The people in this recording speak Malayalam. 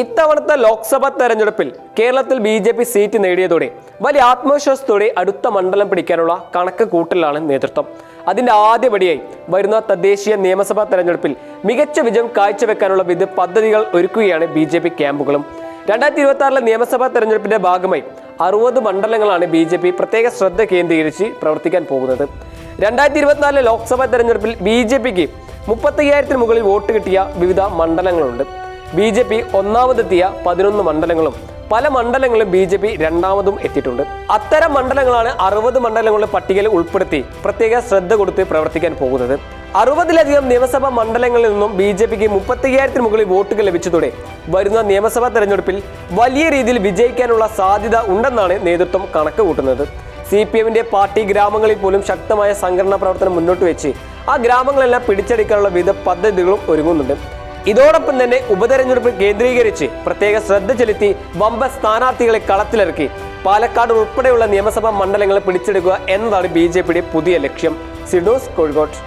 ഇത്തവണത്തെ ലോക്സഭാ തെരഞ്ഞെടുപ്പിൽ കേരളത്തിൽ ബി ജെ പി സീറ്റ് നേടിയതോടെ വലിയ ആത്മവിശ്വാസത്തോടെ അടുത്ത മണ്ഡലം പിടിക്കാനുള്ള കണക്ക് കൂട്ടലാണ് നേതൃത്വം. അതിന്റെ ആദ്യപടിയായി വരുന്ന തദ്ദേശീയ നിയമസഭാ തെരഞ്ഞെടുപ്പിൽ മികച്ച വിജയം കാഴ്ചവെക്കാനുള്ള വിധ പദ്ധതികൾ ഒരുക്കുകയാണ് ബി ജെ പി ക്യാമ്പുകളും. രണ്ടായിരത്തി ഇരുപത്തി ആറിലെ നിയമസഭാ തെരഞ്ഞെടുപ്പിന്റെ ഭാഗമായി അറുപത് മണ്ഡലങ്ങളാണ് ബി ജെ പി പ്രത്യേക ശ്രദ്ധ കേന്ദ്രീകരിച്ച് പ്രവർത്തിക്കാൻ പോകുന്നത്. രണ്ടായിരത്തി ഇരുപത്തിനാലിലെ ലോക്സഭാ തെരഞ്ഞെടുപ്പിൽ ബി ജെ പിക്ക് മുപ്പത്തയ്യായിരത്തിന് മുകളിൽ വോട്ട് കിട്ടിയ വിവിധ മണ്ഡലങ്ങളുണ്ട്. ബി ജെ പി ഒന്നാമതെത്തിയ പതിനൊന്ന് മണ്ഡലങ്ങളും പല മണ്ഡലങ്ങളും ബി ജെ പി രണ്ടാമതും എത്തിയിട്ടുണ്ട്. അത്തരം മണ്ഡലങ്ങളാണ് അറുപത് മണ്ഡലങ്ങളുടെ പട്ടികയിൽ ഉൾപ്പെടുത്തി പ്രത്യേക ശ്രദ്ധ കൊടുത്ത് പ്രവർത്തിക്കാൻ പോകുന്നത്. അറുപതിലധികം നിയമസഭാ മണ്ഡലങ്ങളിൽ നിന്നും ബി ജെ പിക്ക് മുപ്പത്തയ്യായിരത്തിന് മുകളിൽ വോട്ടുകൾ ലഭിച്ചതോടെ വരുന്ന നിയമസഭാ തെരഞ്ഞെടുപ്പിൽ വലിയ രീതിയിൽ വിജയിക്കാനുള്ള സാധ്യത ഉണ്ടെന്നാണ് നേതൃത്വം കണക്ക് കൂട്ടുന്നത്. സി പി എമ്മിന്റെ പാർട്ടി ഗ്രാമങ്ങളിൽ പോലും ശക്തമായ സംഘടനാ പ്രവർത്തനം മുന്നോട്ട് വെച്ച് ആ ഗ്രാമങ്ങളെല്ലാം പിടിച്ചെടുക്കാനുള്ള വിവിധ പദ്ധതികളും ഒരുങ്ങുന്നുണ്ട്. ഇതോടൊപ്പം തന്നെ ഉപതെരഞ്ഞെടുപ്പ് കേന്ദ്രീകരിച്ച് പ്രത്യേക ശ്രദ്ധ ചെലുത്തി വമ്പ സ്ഥാനാർത്ഥികളെ കളത്തിലിറക്കി. പാലക്കാട് ഉൾപ്പെടെയുള്ള നിയമസഭാ മണ്ഡലങ്ങളെ പിടിച്ചെടുക്കുക എന്നതാണ് ബി പുതിയ ലക്ഷ്യം. സിഡോസ് കോഴിക്കോട്.